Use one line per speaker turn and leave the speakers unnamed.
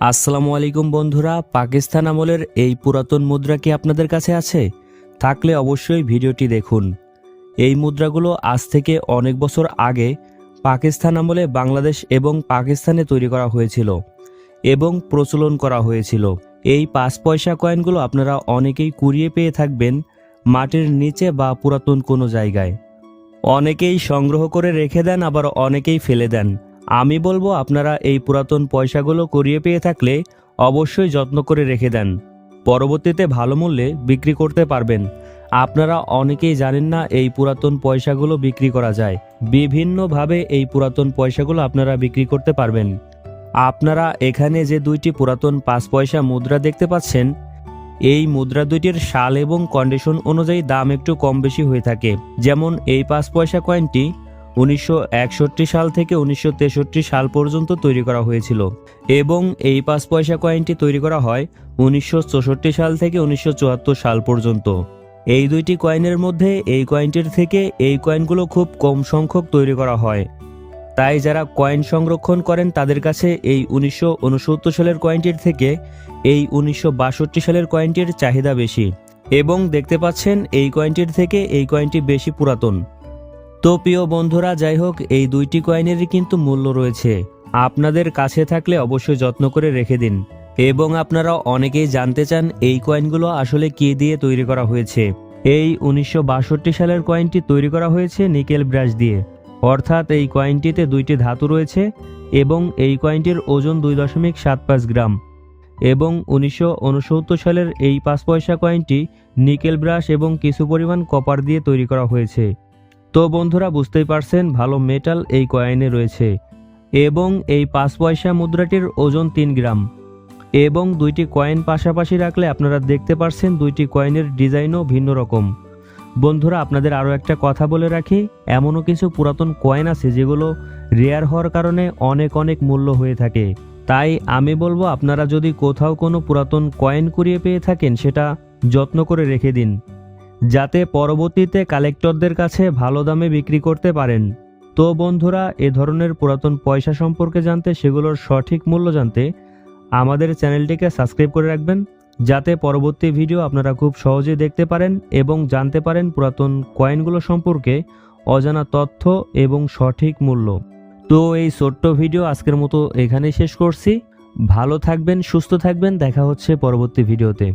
আসসালামু আলাইকুম বন্ধুরা, পাকিস্তান আমলের এই পুরাতন মুদ্রা কি আপনাদের কাছে আছে? থাকলে অবশ্যই ভিডিওটি দেখুন। এই মুদ্রাগুলো আজ থেকে অনেক বছর আগে পাকিস্তান আমলে বাংলাদেশ এবং পাকিস্তানে তৈরি করা হয়েছিল এবং প্রচলন করা হয়েছিল। এই পাঁচ পয়সা কয়েনগুলো আপনারা অনেকেই কুড়িয়ে পেয়ে থাকবেন মাটির নিচে বা পুরাতন কোনো জায়গায়। অনেকেই সংগ্রহ করে রেখে দেন, আবার অনেকেই ফেলে দেন। আমি বলব আপনারা এই পুরাতন পয়সাগুলো করিয়ে পেয়ে থাকলে অবশ্যই যত্ন করে রেখে দেন। পরবর্তীতে ভালো মূল্যে বিক্রি করতে পারবেন। আপনারা অনেকেই জানেন না এই পুরাতন পয়সাগুলো বিক্রি করা যায়। বিভিন্নভাবে এই পুরাতন পয়সাগুলো আপনারা বিক্রি করতে পারবেন। আপনারা এখানে যে দুইটি পুরাতন পাঁচ পয়সা মুদ্রা দেখতে পাচ্ছেন, এই মুদ্রা দুইটির সাল এবং কন্ডিশন অনুযায়ী দাম একটু কম বেশি হয়ে থাকে। যেমন এই পাঁচ পয়সা কয়েনটি উনিশশো একষট্টি সাল থেকে উনিশশো তেষট্টি সাল পর্যন্ত তৈরি করা হয়েছিল এবং এই পাঁচ পয়সা কয়েনটি তৈরি করা হয় উনিশশো চৌষট্টি সাল থেকে উনিশশো চুয়াত্তর সাল পর্যন্ত। এই দুইটি কয়েনের মধ্যে এই কয়েনটির থেকে এই কয়েনগুলো খুব কম সংখ্যক তৈরি করা হয়। তাই যারা কয়েন সংরক্ষণ করেন তাদের কাছে এই উনিশশো উনসত্তর সালের কয়েনটির থেকে এই উনিশশো বাষট্টি সালের কয়েনটির চাহিদা বেশি। এবং দেখতে পাচ্ছেন এই কয়েনটির থেকে এই কয়েনটি বেশি পুরাতন। তো প্রিয় বন্ধুরা, যাই হোক, এই দুইটি কয়েনেরই কিন্তু মূল্য রয়েছে। আপনাদের কাছে থাকলে অবশ্যই যত্ন করে রেখে দিন। এবং আপনারা অনেকেই জানতে চান এই কয়েনগুলো আসলে কি দিয়ে তৈরি করা হয়েছে। এই উনিশশো বাষট্টি সালের কয়েনটি তৈরি করা হয়েছে নিকেল ব্রাশ দিয়ে। অর্থাৎ এই কয়েনটিতে দুইটি ধাতু রয়েছে এবং এই কয়েনটির ওজন দুই দশমিক সাত পাঁচ গ্রাম। এবং উনিশশো উনসত্তর সালের এই পাঁচ পয়সা কয়েনটি নিকেল ব্রাশ এবং কিছু পরিমাণ কপার দিয়ে তৈরি করা হয়েছে। তো বন্ধুরা বুঝতেই পারছেন, ভালো মেটাল এই কয়েনে রয়েছে এবং এই পাঁচ পয়সা মুদ্রাটির ওজন তিন গ্রাম এবং দুইটি কয়েন পাশাপাশি রাখলে আপনারা দেখতে পারছেন দুইটি কয়েনের ডিজাইনও ভিন্ন রকম। বন্ধুরা আপনাদের আরও একটা কথা বলে রাখি, এমনও কিছু পুরাতন কয়েন আছে যেগুলো রেয়ার হওয়ার কারণে অনেক অনেক মূল্য হয়ে থাকে। তাই আমি বলব আপনারা যদি কোথাও কোনো পুরাতন কয়েন কুড়িয়ে পেয়ে থাকেন, সেটা যত্ন করে রেখে দিন। যাতে পরবর্তীতে কালেক্টরদের কাছে ভালো দামে বিক্রি করতে পারেন। তো বন্ধুরা, এ ধরনের পুরাতন পয়সা সম্পর্কে জানতে, সেগুলোর সঠিক মূল্য জানতে আমাদের চ্যানেলটিকে সাবস্ক্রাইব করে রাখবেন, যাতে পরবর্তী ভিডিও আপনারা খুব সহজেই দেখতে পারেন এবং জানতে পারেন পুরাতন কয়েনগুলো সম্পর্কে অজানা তথ্য এবং সঠিক মূল্য। তো এই ছোট্ট ভিডিও আজকের মতো এখানেই শেষ করছি। ভালো থাকবেন, সুস্থ থাকবেন, দেখা হচ্ছে পরবর্তী ভিডিওতে।